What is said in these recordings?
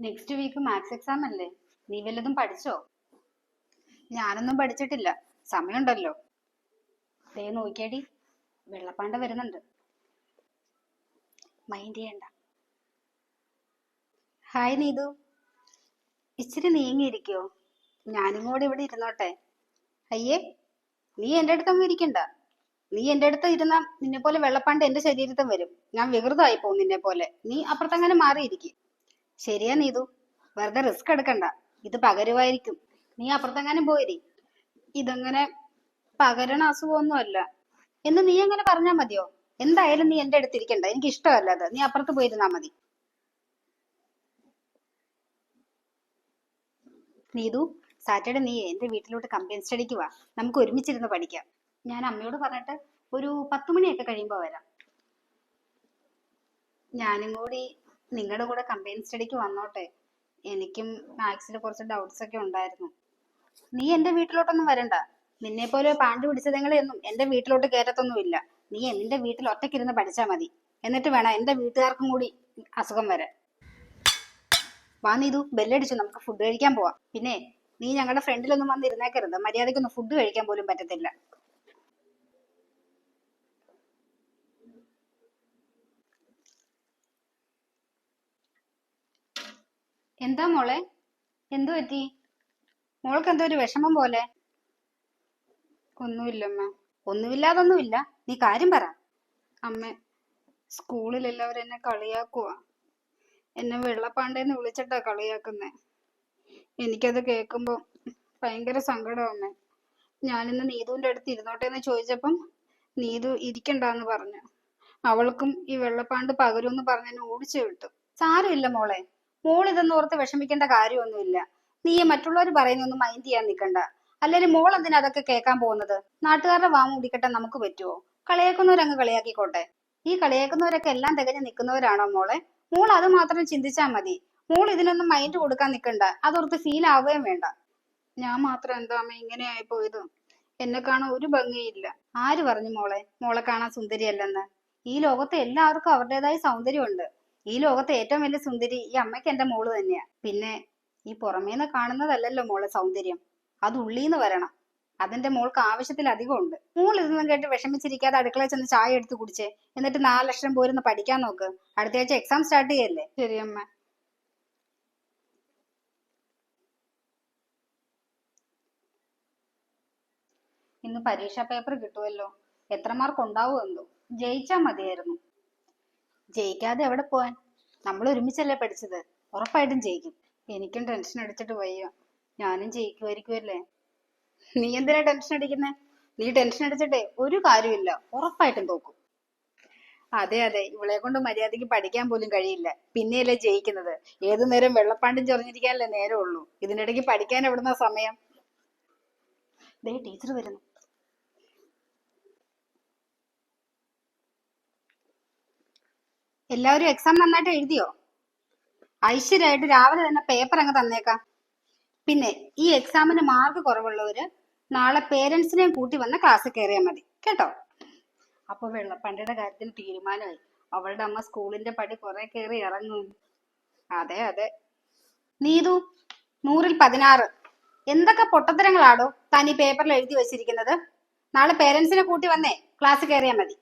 Next week maths exam അല്ലേ? നീ വല്ലതും പഠിച്ചോ? ഞാനൊന്നും പഠിച്ചിട്ടില്ല. സമയമുണ്ടല്ലോ. ദേ നോക്കിയാടി. വെള്ളപ്പാണ്ട വരുന്നുണ്ട്. മൈൻഡ് ചെയ്യണ്ട. ഹായ് നീതു. ഇച്ചിരി നീങ്ങിയിരിക്കോ? ഞാനും കൂടെ ഇവിടെ ഇരുന്നോട്ടെ. അയ്യേ നീ എന്റെ അടുത്തൊന്നും ഇരിക്കണ്ട. നീ എന്റെ അടുത്ത് ഇരുന്ന നിന്നെ പോലെ വെള്ളപ്പാണ്ട് എന്റെ ശരീരത്തും വരും. ഞാൻ വികൃതമായി പോകും നിന്നെ പോലെ നീ അപ്പുറത്തങ്ങനെ മാറിയിരിക്കും. ശരിയാ നീതു. വെറുതെ റിസ്ക് എടുക്കണ്ട. ഇത് പകരുമായിരിക്കും. നീ അപ്പുറത്തെങ്ങാനും പോയിരി. ഇതങ്ങനെ പകരണ അസുഖമൊന്നുമല്ല. എന്ന് നീ അങ്ങനെ പറഞ്ഞാ മതിയോ? എന്തായാലും നീ എന്റെ അടുത്തിരിക്കണ്ട. എനിക്ക് ഇഷ്ടമല്ല അത്. നീ അപ്പുറത്ത് പോയിരുന്നാ മതി. നീതു സാറ്റർഡേ നീ എന്റെ വീട്ടിലോട്ട് കമ്പൈൻ സ്റ്റഡിക്ക് വാ. നമുക്ക് ഒരുമിച്ചിരുന്ന് പഠിക്കാം. ഞാൻ അമ്മയോട് പറഞ്ഞിട്ട് ഒരു പത്ത് മണിയൊക്കെ കഴിയുമ്പോ വരാം. ഞാനും കൂടി നിങ്ങളുടെ കൂടെ കമ്പൈൻ സ്റ്റഡിക്ക് വന്നോട്ടെ. എനിക്കും മാത്സിൽ കുറച്ച് ഡൗട്ട്സ് ഒക്കെ ഉണ്ടായിരുന്നു. നീ എന്റെ വീട്ടിലോട്ടൊന്നും വരണ്ട. നിന്നെ പോലെ പാണ്ട് പിടിച്ചതെങ്ങളെയൊന്നും എന്റെ വീട്ടിലോട്ട് കയറ്റത്തൊന്നുമില്ല. നീ എന്റെ വീട്ടിൽ ഒറ്റയ്ക്കിരുന്ന് പഠിച്ചാ മതി. എന്നിട്ട് വേണം എന്റെ വീട്ടുകാർക്കും കൂടി അസുഖം വരാൻ. വാ നീതു ബെല്ലടിച്ചു. നമുക്ക് ഫുഡ് കഴിക്കാൻ പോവാം. പിന്നെ നീ ഞങ്ങളുടെ ഫ്രണ്ടിലൊന്നും വന്ന് ഇരുന്നേക്കരുത്. മര്യാദയ്ക്കൊന്നും ഫുഡ് കഴിക്കാൻ പോലും പറ്റത്തില്ല. എന്താ മോളെ? എന്തു പറ്റി? മോൾക്ക് എന്തോ ഒരു വിഷമം പോലെ. ഒന്നുമില്ലമ്മ. ഒന്നുമില്ലാതൊന്നുമില്ല. നീ കാര്യം പറ. അമ്മ സ്കൂളിൽ എല്ലാവരും എന്നെ കളിയാക്കുവാ. എന്നെ വെള്ളപ്പാണ്ടേന്ന് വിളിച്ചിട്ടാ കളിയാക്കുന്നേ. എനിക്കത് കേൾക്കുമ്പോ ഭയങ്കര അമ്മ. ഞാനിന്ന് നീതുവിന്റെ അടുത്ത് ഇരുന്നോട്ടെ എന്ന് ചോദിച്ചപ്പം നീതു ഇരിക്കണ്ടെന്ന് പറഞ്ഞു. അവൾക്കും ഈ വെള്ളപ്പാണ്ട് പകരുമെന്ന് പറഞ്ഞു എന്നെ ഓടിച്ചു വിട്ടു. സാരമില്ല മോളെ. മോൾ ഇതൊന്നും ഓർത്ത് വിഷമിക്കേണ്ട കാര്യമൊന്നുമില്ല. നീ മറ്റുള്ളവർ പറയുന്നൊന്നും മൈൻഡ് ചെയ്യാൻ നിൽക്കണ്ട അല്ലെങ്കിൽ മോൾ എന്തിനാ അതൊക്കെ കേൾക്കാൻ പോകുന്നത്? നാട്ടുകാരുടെ വാ മൂടിക്കെട്ടാൻ നമുക്ക് പറ്റുമോ കളിയാക്കുന്നവരങ്ങ് കളിയാക്കിക്കോട്ടെ. ഈ കളിയാക്കുന്നവരൊക്കെ എല്ലാം തികഞ്ഞ് നിൽക്കുന്നവരാണോ മോളെ? മോൾ അത് മാത്രം ചിന്തിച്ചാൽ മതി. മോൾ ഇതിനൊന്നും മൈൻഡ് കൊടുക്കാൻ നിൽക്കണ്ട അതോർത്ത് ഫീൽ ആവുകയും വേണ്ട. ഞാൻ മാത്രം എന്താ അമ്മ ഇങ്ങനെ പോയത് എന്നെ കാണാൻ ഒരു ഭംഗിയില്ല. ആര് പറഞ്ഞു മോളെ? മോളെ കാണാൻ സുന്ദരിയല്ലെന്ന്. ഈ ലോകത്തെ എല്ലാവർക്കും അവരുടേതായ സൗന്ദര്യമുണ്ട്. ഈ ലോകത്തെ ഏറ്റവും വലിയ സുന്ദരി ഈ അമ്മയ്ക്ക് എന്റെ മോൾ തന്നെയാ. പിന്നെ ഈ പുറമേന്ന് കാണുന്നതല്ലല്ലോ മോളെ സൗന്ദര്യം. അത് ഉള്ളീന്ന് വരണം. അതിന്റെ മോൾക്ക് ആവശ്യത്തിലധികം ഉണ്ട്. മോൾ ഇതൊന്നും കേട്ട് വിഷമിച്ചിരിക്കാതെ അടുക്കളയിൽ ചെന്ന് ചായ എടുത്ത് കുടിച്ചേ. എന്നിട്ട് നാല് ലക്ഷം പോരുന്ന് പഠിക്കാൻ നോക്ക്. അടുത്ത ആഴ്ച എക്സാം സ്റ്റാർട്ട് ചെയ്യല്ലേ? ശരി അമ്മ. ഇന്ന് പരീക്ഷാ പേപ്പർ കിട്ടുമല്ലോ എത്ര മാർക്ക് ഉണ്ടാവുമെന്തോ ജയിച്ചാ മതിയായിരുന്നു. ജയിക്കാതെ എവിടെ പോവാൻ? നമ്മൾ ഒരുമിച്ചല്ലേ പഠിച്ചത്. ഉറപ്പായിട്ടും ജയിക്കും. എനിക്കും ടെൻഷൻ അടിച്ചിട്ട് വയ്യ. ഞാനും ജയിക്കുമായിരിക്കുമല്ലേ? നീ എന്തിനാ ടെൻഷൻ അടിക്കുന്നേ? നീ ടെൻഷൻ അടിച്ചിട്ടേ ഒരു കാര്യമില്ല ഉറപ്പായിട്ടും തോക്കും. അതെ അതെ. ഇവളെ കൊണ്ട് മര്യാദയ്ക്ക് പഠിക്കാൻ പോലും കഴിയില്ല. പിന്നെയല്ലേ ജയിക്കുന്നത്. ഏതു നേരം വെള്ളപ്പാണ്ടും ചൊറിഞ്ഞിരിക്കാനല്ലേ നേരമുള്ളൂ. ഇതിനിടയ്ക്ക് പഠിക്കാൻ എവിടുന്ന സമയം? ദേ ടീച്ചർ വരുന്നു. എല്ലാവരും എക്സാം നന്നായിട്ട് എഴുതിയോ? ഐശ്വര്യമായിട്ട് രാവിലെ തന്നെ പേപ്പർ അങ്ങ് തന്നേക്കാം. പിന്നെ ഈ എക്സാമിന് മാർക്ക് കുറവുള്ളവര് നാളെ പേരൻസിനെയും കൂട്ടി വന്ന് ക്ലാസ്സിൽ കയറിയാൽ മതി. കേട്ടോ? അപ്പൊ വെള്ളപ്പണ്ടിയുടെ കാര്യത്തിൽ തീരുമാനമായി. അവളുടെ അമ്മ സ്കൂളിന്റെ പടി കുറെ കയറി ഇറങ്ങും. അതെ അതെ. നീതു നൂറിൽ പതിനാറ്. എന്തൊക്കെ പൊട്ടത്തരങ്ങളാടോ താൻ ഈ പേപ്പറിൽ എഴുതി വെച്ചിരിക്കുന്നത്? നാളെ പേരൻസിനെ കൂട്ടി വന്നേ ക്ലാസ് കയറിയാൽ മതി.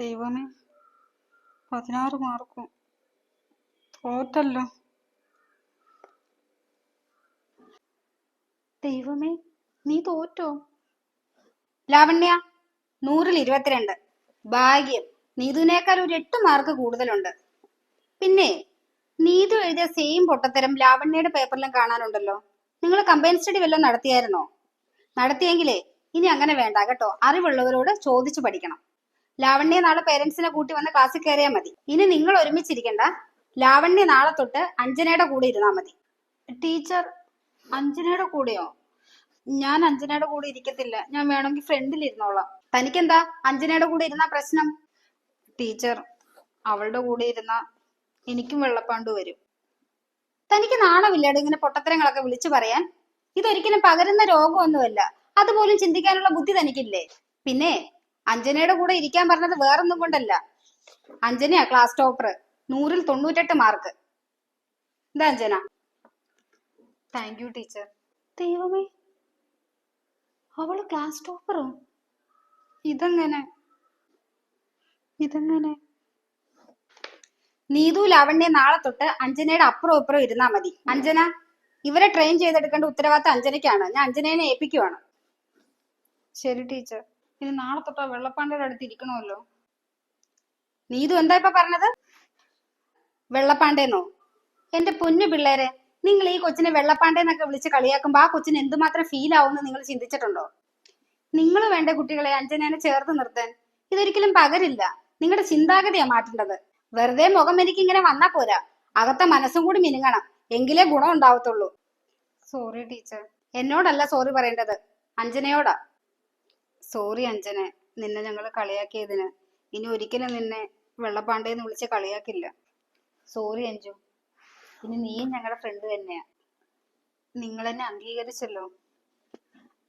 ദൈവമേ പതിനാറ് മാർക്കും. തോറ്റല്ലോ. ദൈവമേ നീ തോറ്റോ? ലാവണ്യ നൂറിൽ ഇരുപത്തിരണ്ട്. ഭാഗ്യം. നീതുവിനേക്കാൾ ഒരു എട്ട് മാർക്ക് കൂടുതലുണ്ട്. പിന്നെ നീതു എഴുതിയ സെയിം പൊട്ടത്തരം ലാവണ്യയുടെ പേപ്പറിലും കാണാനുണ്ടല്ലോ. നിങ്ങൾ കമ്പൈൻ സ്റ്റഡി വല്ലതും നടത്തിയായിരുന്നോ? നടത്തിയെങ്കിലേ ഇനി അങ്ങനെ വേണ്ട കേട്ടോ. അറിവുള്ളവരോട് ചോദിച്ചു പഠിക്കണം. ലാവണ്യ നാളെ പേരൻസിനെ കൂട്ടി വന്ന് ക്ലാസ്സിൽ കയറിയാൽ മതി. ഇനി നിങ്ങൾ ഒരുമിച്ചിരിക്കണ്ട. ലാവണ്യ നാളെ തൊട്ട് അഞ്ജനയുടെ കൂടെ ഇരുന്നാൽ മതി. ടീച്ചർ അഞ്ജനയുടെ കൂടെയോ? ഞാൻ അഞ്ജനയുടെ കൂടെ ഇരിക്കത്തില്ല. ഞാൻ വേണമെങ്കിൽ ഫ്രണ്ടിൽ ഇരുന്നോളാം. തനിക്കെന്താ? അഞ്ജനയുടെ കൂടെ ഇരുന്ന പ്രശ്നം? ടീച്ചർ അവളുടെ കൂടെ ഇരുന്ന എനിക്കും വെള്ളപ്പാണ്ട് വരും. തനിക്ക് നാണമില്ലാണ്ട് ഇങ്ങനെ പൊട്ടത്തരങ്ങളൊക്കെ വിളിച്ചു പറയാൻ? ഇതൊരിക്കലും പകരുന്ന രോഗമൊന്നുമല്ല. അതുപോലും ചിന്തിക്കാനുള്ള ബുദ്ധി തനിക്കില്ലേ? പിന്നെ അഞ്ജനയുടെ കൂടെ ഇരിക്കാൻ പറഞ്ഞത് വേറൊന്നും കൊണ്ടല്ല. അഞ്ജനയാ ക്ലാസ് ടോപ്പർ നൂറിൽ തൊണ്ണൂറ്റെട്ട് മാർക്ക് എന്താ അഞ്ജന? താങ്ക് യു ടീച്ചർ ദൈവമേ അവൾ ക്ലാസ് ടോപ്പറോ ഇതെങ്ങനെ? ഇതെങ്ങനെ? നീതു ലാവണ്യ നാളെ തൊട്ട് അഞ്ജനയുടെ അപ്പുറം ഇപ്പുറം ഇരുന്നാ മതി. അഞ്ജന ഇവരെ ട്രെയിൻ ചെയ്തെടുക്കേണ്ട ഉത്തരവാദിത്തം അഞ്ജനയ്ക്കാണ്. ഞാൻ അഞ്ജനയെ ഏൽപ്പിക്കുവാണ്. ശരി ടീച്ചർ ഇനി നാളെ തൊട്ട് വെള്ളപ്പാണ്ടിയുടെ അടുത്ത് ഇരിക്കണമല്ലോ. നീതു എന്താ ഇപ്പൊ പറഞ്ഞത്? വെള്ളപ്പാണ്ടേന്നോ? എന്റെ പൊന്നു പിള്ളേരെ നിങ്ങൾ ഈ കൊച്ചിനെ വെള്ളപ്പാണ്ടേന്നൊക്കെ വിളിച്ച് കളിയാക്കുമ്പോ ആ കൊച്ചിന് എന്തുമാത്രം ഫീൽ ആവുമെന്ന് നിങ്ങൾ ചിന്തിച്ചിട്ടുണ്ടോ? നിങ്ങൾ വേണ്ട കുട്ടികളെ അഞ്ജനേനെ ചേർത്ത് നിർത്താൻ. ഇതൊരിക്കലും പകരില്ല. നിങ്ങളുടെ ചിന്താഗതിയാ മാറ്റേണ്ടത്. വെറുതെ മുഖം എനിക്ക് ഇങ്ങനെ വന്നാ പോരാ. അകത്തെ മനസ്സും കൂടി മിനുങ്ങണം. എങ്കിലേ ഗുണം ഉണ്ടാവത്തുള്ളൂ. സോറി ടീച്ചർ എന്നോടല്ല സോറി പറയേണ്ടത്. അഞ്ജനയോടാ. സോറി അഞ്ജന നിന്നെ ഞങ്ങൾ കളിയാക്കിയതിന്. ഇനി ഒരിക്കലും നിന്നെ വെള്ളപ്പാണ്ടേന്ന് വിളിച്ച് കളിയാക്കില്ല. സോറി അഞ്ജു. ഇനി നീയും ഞങ്ങളുടെ ഫ്രണ്ട് തന്നെയാ. നിങ്ങൾ എന്നെ അംഗീകരിച്ചല്ലോ.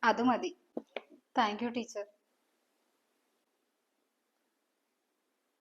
അത് മതി. Thank you teacher